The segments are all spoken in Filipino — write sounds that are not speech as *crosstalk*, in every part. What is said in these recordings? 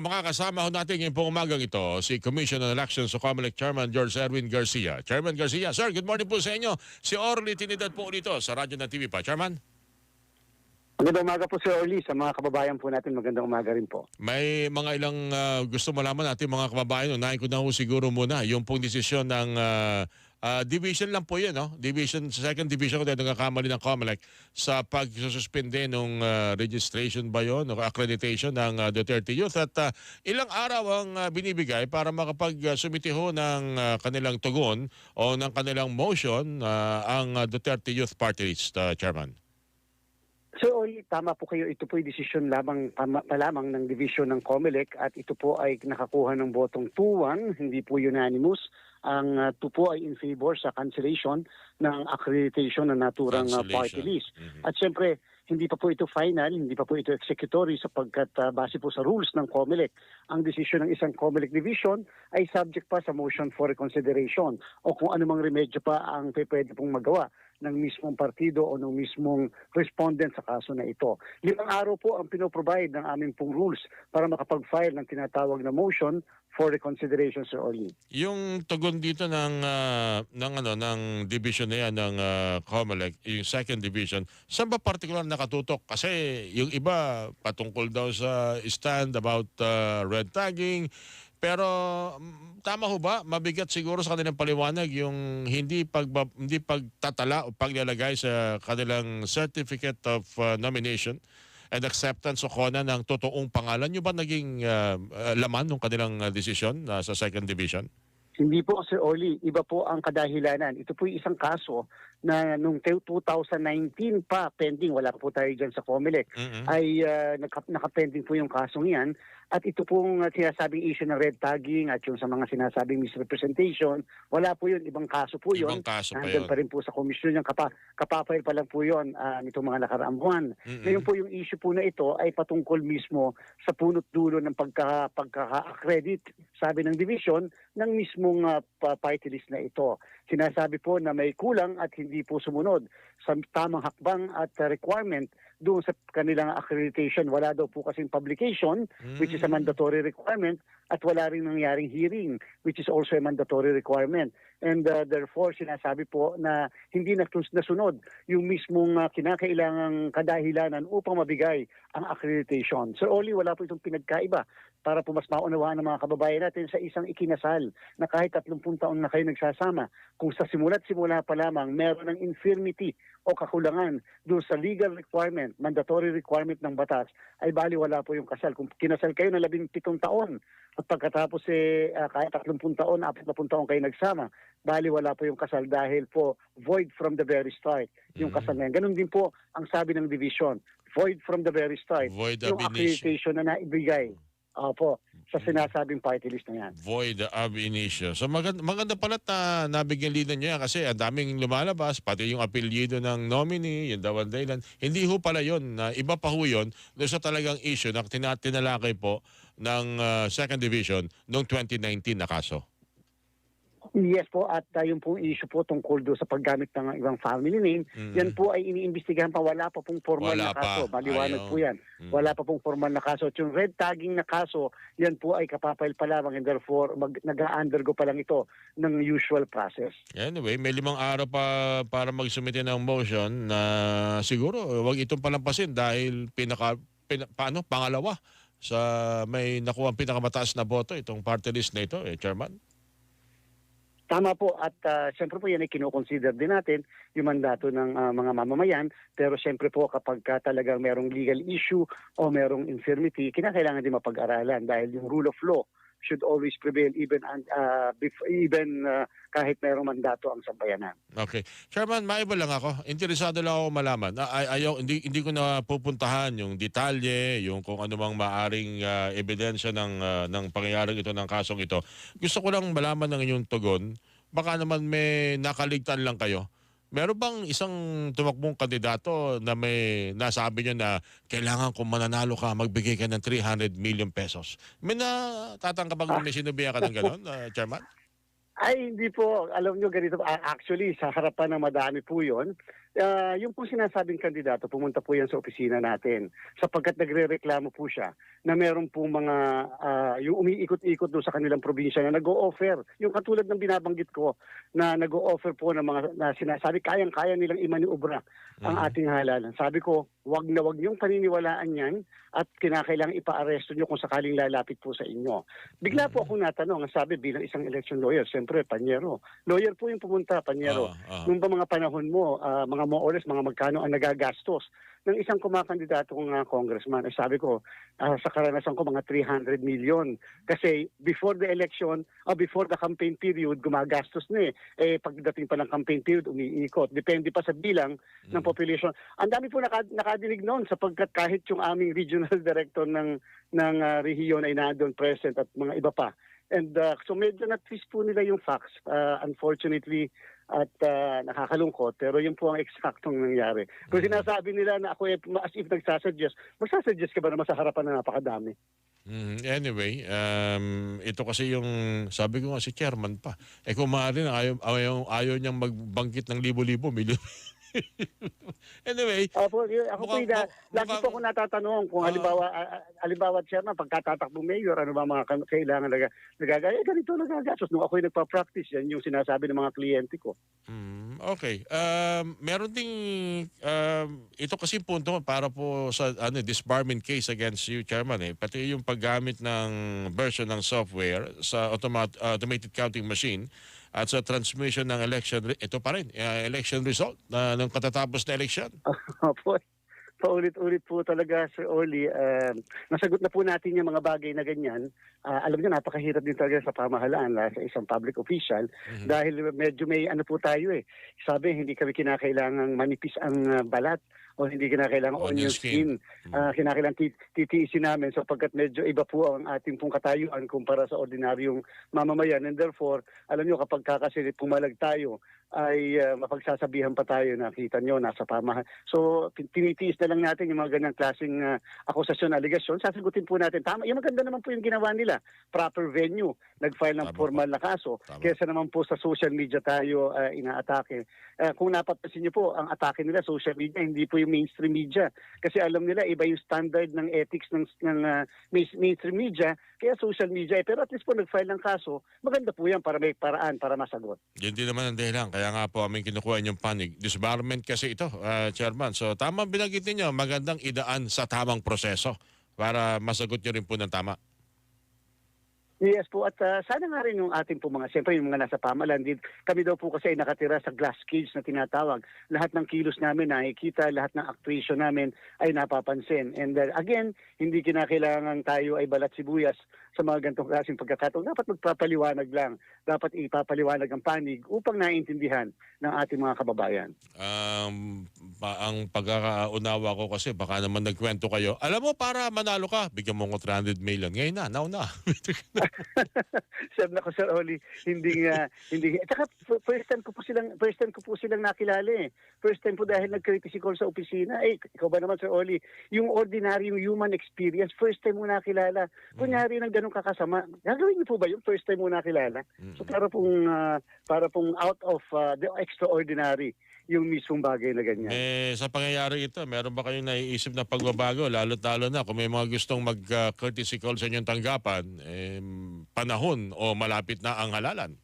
Makakasama ho natin ngayong pong umagang ito si Commission on Elections o COMELEC Chairman George Erwin Garcia. Chairman Garcia, sir, good morning po sa inyo. Si Orly Tinidad po dito sa radyo ng TV pa. Chairman, Magandang umaga po Sir Orly. Sa mga kababayan po natin, magandang umaga rin po. may mga ilang ah, gusto malaman natin mga kababayan. Unahin ko na ho siguro muna yung pong desisyon ng ah, ah, division lang po yun, no? Division, sa second division ko dahil nagkakamali ng COMELEC sa pagsususpende ng registration ba yun o accreditation ng ah, Duterte Youth at ah, ilang araw ang ah, binibigay para makapag-sumiti ho ng ah, kanilang tugon o ng kanilang motion ah, ang ah, Duterte Youth Party List, ah, Chairman. Sir Orly, tama po kayo. Ito po ay desisyon lamang, tama, pa lamang ng division ng COMELEC at ito po ay nakakuha ng botong 2-1, hindi po unanimous. Ang uh, 2 po ay in favor sa cancellation ng accreditation ng naturang uh, party list. Mhm. At siyempre, hindi pa po ito final, hindi pa po ito executory sapagkat uh, base po sa rules ng COMELEC. Ang desisyon ng isang COMELEC division ay subject pa sa motion for reconsideration o kung anumang remedyo pa ang pwede pong magawa ng mismong partido o ng mismong respondent sa kaso na ito. Limang araw po ang pinoprovide ng aming pong rules para makapag-file ng tinatawag na motion for reconsideration, Sir Orly. Yung tugon dito ng ah, ng ano ng division na yan ng ah, COMELEC, yung second division, saan ba particular nakatutok? Kasi yung iba patungkol daw sa stand about ah, red tagging. Pero mm, tama ho ba? Mabigat siguro sa kanilang paliwanag yung hindi pag hindi pagtatala o paglalagay sa kanilang certificate of ah, nomination and acceptance o kona ng totoong pangalan. Yung ba naging ah, ah, laman ng kanilang ah, desisyon ah, sa second division? Hindi po, Sir Orly. Iba po ang kadahilanan. Ito po isang kaso na nung 2019 pa pending, wala pa po tayo dyan sa COMELEC, Mhm. ay uh, naka- nakapending po yung kasong yan. At ito pong uh, sinasabing issue ng red tagging at yung sa mga sinasabing misrepresentation, wala po yun. Ibang kaso po yun. Ibang kaso pa yun. pa rin po sa komisyon yung kapa, kapapile pa lang po yun uh, nitong mga nakaraang buwan. Mm-mm. Ngayon po yung issue po na ito ay patungkol mismo sa punot dulo ng pagka, pagkaka-accredit, sabi ng division, ng mismong uh, pa- party list na ito. Sinasabi po na may kulang at hindi po sumunod sa tamang hakbang at uh, requirement doon sa kanilang accreditation. Wala daw po kasing publication, which is a Mm. mandatory requirement, at wala rin nangyaring hearing, which is also a mandatory requirement. And uh, therefore, sinasabi po na hindi na nasunod yung mismong uh, kinakailangang kadahilanan upang mabigay ang accreditation. So, only wala po itong pinagkaiba para po mas maunawaan ng mga kababayan natin sa isang ikinasal na kahit 30 taon na kayo nagsasama, kung sa simula't simula pa lamang meron ng infirmity o kakulangan doon sa legal requirement, mandatory requirement ng batas, ay bali wala po yung kasal. Kung kinasal kayo ng 17 taon at pagkatapos eh, ah, kahit 30 taon, 40 taon kayo nagsama, bali wala po yung kasal dahil po void from the very start yung Mm. kasal na yan. Ganun din po ang sabi ng division, void from the very start Void yung accreditation na naibigay Opo, sa sinasabing party list na yan. Void ab initio. So maganda, maganda pala na nabigyan linan niya kasi ang daming lumalabas, pati yung apelyido ng nominee, yung dawan dahilan. Hindi ho pala yun. na iba pa ho yun doon sa talagang issue na tina- tinalakay po ng ah, second division noong 2019 na kaso. Yes po, at uh, yung pong issue po tungkol doon sa paggamit ng ibang family name, Mhm. yan po ay iniimbestigahan pa. Wala pa pong formal Wala na kaso. pa. Maliwanag Ayaw. po yan. Mm. Wala pa pong formal na kaso. At yung red tagging na kaso, yan po ay kapapile pa lamang and therefore mag, nag-undergo pa lang ito ng usual process. Anyway, may limang araw pa para magsumite ng motion na siguro wag itong palampasin dahil pinaka pina, paano pangalawa sa may nakuha ang pinakamataas na boto itong party list na ito, eh, Chairman. Tama po at uh, siyempre po yan ay kinoconsider din natin yung mandato ng ah, mga mamamayan. Pero siyempre po kapag ka talagang merong legal issue o merong infirmity, kinakailangan din mapag-aralan dahil yung rule of law should always prevail even and uh, even ah, kahit merong mandato ang sambayanan. Okay. Chairman, maiba lang ako. Interesado lang ako malaman. Ay, ayaw, hindi, hindi ko na pupuntahan yung detalye, yung kung ano mang maaring ah, ebidensya ng, ah, ng pangyayaring ito, ng kasong ito. Gusto ko lang malaman ng inyong tugon. Baka naman may nakaligtan lang kayo. Meron bang isang tumakbong kandidato na may nasabi nyo na kailangan kung mananalo ka, magbigay ka ng 300 million pesos? May natatanggap bang may sinubihan ka ng gano'n, ah, Chairman? Ay, hindi po. Alam nyo, ganito. Actually, sa harapan ng madami po yun, Ah, yung pong sinasabing kandidato, pumunta po yan sa opisina natin sapagkat nagre-reklamo po siya na meron po mga ah, yung umiikot-ikot doon sa kanilang probinsya na nag-o-offer. Yung katulad ng binabanggit ko na nag-o-offer po ng mga na sinasabi kayang-kaya nilang imaniubra ang Mhm. ating halalan. Sabi ko, wag na wag niyong paniniwalaan yan at kinakailangan ipa-aresto niyo kung sakaling lalapit po sa inyo. Bigla po akong natanong, ang sabi bilang isang election lawyer, siyempre, Panyero. Lawyer po yung pumunta, Panyero. Oo, oo. Nung ba mga panahon mo, ah, mga more or less, mga magkano ang nagagastos ng isang kumakandidato ng uh, congressman? Ay sabi ko, ah, sa karanasan ko, mga 300 million. Kasi before the election, o before the campaign period, gumagastos na eh. Eh, pagdating pa ng campaign period, umiikot. Depende pa sa bilang ng Mm. population. Ang dami po naka, nakadinig noon sapagkat kahit yung aming regional *laughs* director ng ng ah, rehiyon ay nandoon present at mga iba pa. And uh, so medyo na-twist po nila yung facts. Uh, unfortunately, at uh, nakakalungkot pero yun po ang eksaktong nangyari. Kung Mhm. sinasabi nila na ako eh, as if nagsasuggest, magsasuggest ka ba naman sa harapan na napakadami? Mhm. Anyway, um, ito kasi yung, sabi ko nga si chairman pa, eh kung maaari na ayaw, ayaw, ayaw niyang magbangkit ng libo-libo, milyon. *laughs* *laughs* anyway, Ako, yun- ako po, Mukhang- ina- mukhang- lagi po ako natatanong kung Ah. halimbawa, halimbawa chairman, pagkatatakbong mayor, ano ba mga kailangan naga, nagagaya, ganito nagagastos. Nung ako'y nagpa-practice, yan yung sinasabi ng mga kliyente ko. Mm, okay. Um, meron ding um, ito kasi punto para po sa ano disbarment case against you chairman eh pati yung paggamit ng version ng software sa automat, automated counting machine at sa transmission ng election ito pa rin uh, election result na ng katatapos na election. *laughs* Opo. Paulit-ulit po talaga, Sir Oli. Um, nasagot na po natin yung mga bagay na ganyan. Ah, alam niyo, napakahirap din talaga sa pamahalaan ah, sa isang public official Mhm. dahil medyo may ano po tayo eh. Sabi, hindi kami kinakailangang manipis ang ah, balat o hindi kinakailangan Onion onion skin. skin. Ah, kinakailangan tit- titiisin namin sapagkat medyo iba po ang ating pong katayuan kumpara sa ordinaryong mamamayan. And therefore, alam niyo kapag kakasi pumalag tayo, ay ah, mapagsasabihan pa tayo na kita nyo, nasa pamahan. So, tin- tinitiis na lang natin yung mga ganyang klaseng ah, akusasyon, aligasyon. Sasagutin po natin. Tama, yung maganda naman po yung ginawa nila. Proper venue. Nag-file ng Tama formal na kaso. Tama. Kesa naman po sa social media tayo ah, inaatake. Ah, kung napapansin niyo po, ang atake nila social media, hindi po yung mainstream media. Kasi alam nila, iba yung standard ng ethics ng, ng main- mainstream media, kaya social media. eh. Pero at least po nag-file ng kaso, maganda po yan para may paraan, para masagot. Yun din naman ang dahilan. Kaya nga po aming kinukuha yung panig. Disbarment kasi ito, uh, Chairman. So tama binanggit ninyo, magandang idaan sa tamang proseso para masagot nyo rin po ng tama. Yes po, at ah, sana nga rin yung ating po mga, siyempre yung mga nasa pamalan, din, kami daw po kasi ay nakatira sa glass cage na tinatawag. Lahat ng kilos namin nakikita, lahat ng actuation namin ay napapansin. And uh, again, hindi kinakailangan tayo ay balat sibuyas sa mga ganitong klaseng pagkakataon. Dapat magpapaliwanag lang. Dapat ipapaliwanag ang panig upang naiintindihan ng ating mga kababayan. Um, pa, ang pagkakaunawa ko kasi baka naman nagkwento kayo. Alam mo, para manalo ka, bigyan mo ko 300 million. Ngayon na, now na. *laughs* Sir nako Sir Oli, hindi nga hindi at saka first time ko po silang first time ko po silang nakilala eh. First time po dahil nag-courtesy call sa opisina. Eh ikaw ba naman Sir Oli, yung ordinary yung human experience first time mo nakilala. Kunyari ng ganun kakasama. Gagawin niyo po ba yung first time mo nakilala? So para pong ah, para pong out of ah, the extraordinary yung mismong bagay na ganyan. Eh, sa pangyayari ito, meron ba kayong naiisip na pagbabago? Lalo't lalo na kung may mga gustong mag-courtesy call sa inyong tanggapan, eh, panahon o malapit na ang halalan.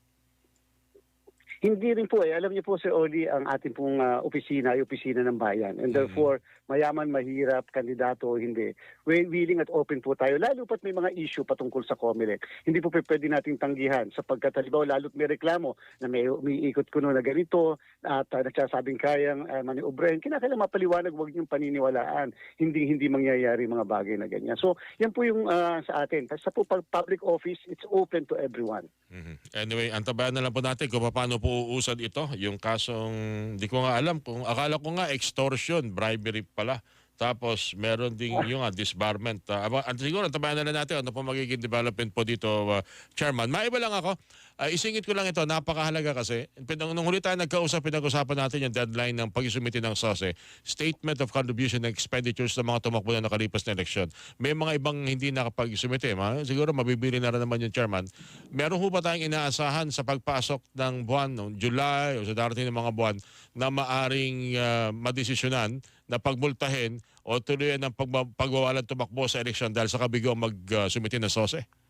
Hindi rin po eh. Alam niyo po Sir Oli, ang ating pong ah, opisina ay opisina ng bayan. And therefore, mayaman, mahirap, kandidato, hindi. We- Willing at open po tayo. Lalo pat may mga issue patungkol sa COMELEC. Hindi po pwede nating tanggihan sapagkat halimbawa lalo't may reklamo na may umiikot kuno na ganito at uh, nagsasabing kayang uh, maniubren. Kinakailangan mapaliwanag, huwag niyong paniniwalaan. Hindi hindi mangyayari mga bagay na ganyan. So, yan po yung ah, sa atin. Sa po public office, it's open to everyone. Mhm. Anyway, antabayan na lang po natin kung paano po uusad ito. Yung kasong, di ko nga alam, kung akala ko nga extortion, bribery pala Tapos meron ding yung uh, disbarment. Uh, siguro tabayan na lang natin ano po magiging development po dito, uh, Chairman. Maiba lang ako. Uh, isingit ko lang ito, napakahalaga kasi. Pinang, nung huli tayo nagkausap, pinag-usapan natin yung deadline ng pag-isumiti ng SOSE, Statement of Contribution and Expenditures ng mga tumakbo na nakalipas na eleksyon. May mga ibang hindi nakapag-isumiti. Ma? Siguro mabibili na rin naman yung Chairman. Meron ho ba tayong inaasahan sa pagpasok ng buwan, noong July o sa darating ng mga buwan, na maaring uh, madesisyonan na pagbultahin o tuloy ng pagba- pagwawalan tumakbo sa eleksyon dahil sa kabigo mag-sumiti ng SOSE?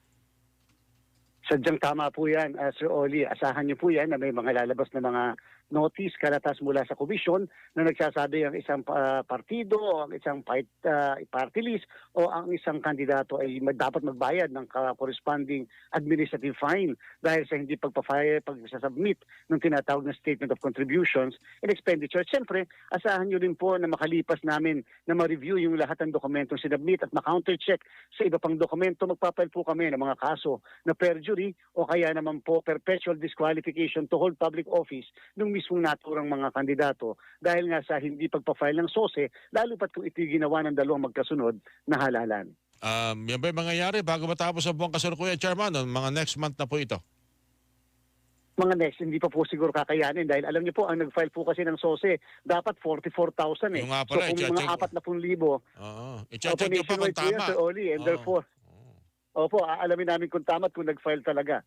Sadyang tama po yan, uh, Sir Oli. Asahan niyo po yan na may mga lalabas na mga notice, kalatas mula sa komisyon na nagsasabi ang isang uh, partido o ang isang part, uh, party list o ang isang kandidato ay dapat magbayad ng corresponding administrative fine dahil sa hindi pagpa-file, pagsasubmit ng tinatawag na Statement of Contributions and Expenditure. Siyempre, asahan niyo rin po na makalipas namin na ma-review yung lahat ng dokumentong sinubmit at ma-countercheck sa iba pang dokumento. Magpapile po kami ng mga kaso na perjury o kaya naman po perpetual disqualification to hold public office ng mismong naturang mga kandidato dahil nga sa hindi pagpa-file ng SOSE, lalo pat kung ito'y ginawa ng dalawang magkasunod na halalan. Um, yan ba yung mangyayari bago matapos ang buong kasalukuyan, Chairman? No? Mga next month na po ito. Mga next, hindi pa po siguro kakayanin dahil alam niyo po, ang nag-file po kasi ng SOSE, dapat 44,000 eh. Yung nga so pala, kung i-check mga ko. 40,000, Oo. opo, I-check nyo pa kung tama. Sir Oli, and Oo. therefore, opo, aalamin namin kung tama at kung nag-file talaga.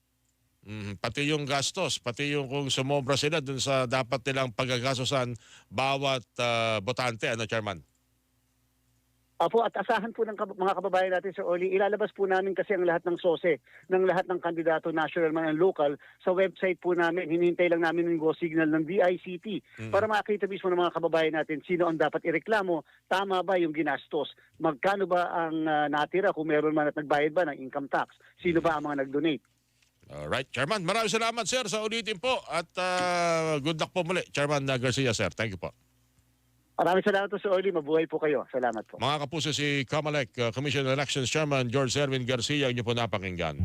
Mhm. Pati yung gastos, pati yung kung sumobra sila dun sa dapat nilang pagkagasosan bawat ah, botante, ano, Chairman? Opo, at asahan po ng kab- mga kababayan natin, Sir Oli, ilalabas po namin kasi ang lahat ng SOSE, ng lahat ng kandidato, national man and local, sa website po namin. Hinihintay lang namin yung go signal ng DICT Mhm. para makita mismo ng mga kababayan natin sino ang dapat ireklamo, tama ba yung ginastos, magkano ba ang ah, natira kung meron man at nagbayad ba ng income tax, sino ba ang mga nag-donate. Alright, Chairman. Maraming salamat, sir, sa ulitin po. At ah, good luck po muli, Chairman Garcia, sir. Thank you po. Maraming salamat po, Sir Oli. Mabuhay po kayo. Salamat po. Mga kapuso si Kamalek, ah, Commission on Elections Chairman George Erwin Garcia, inyo po napakinggan.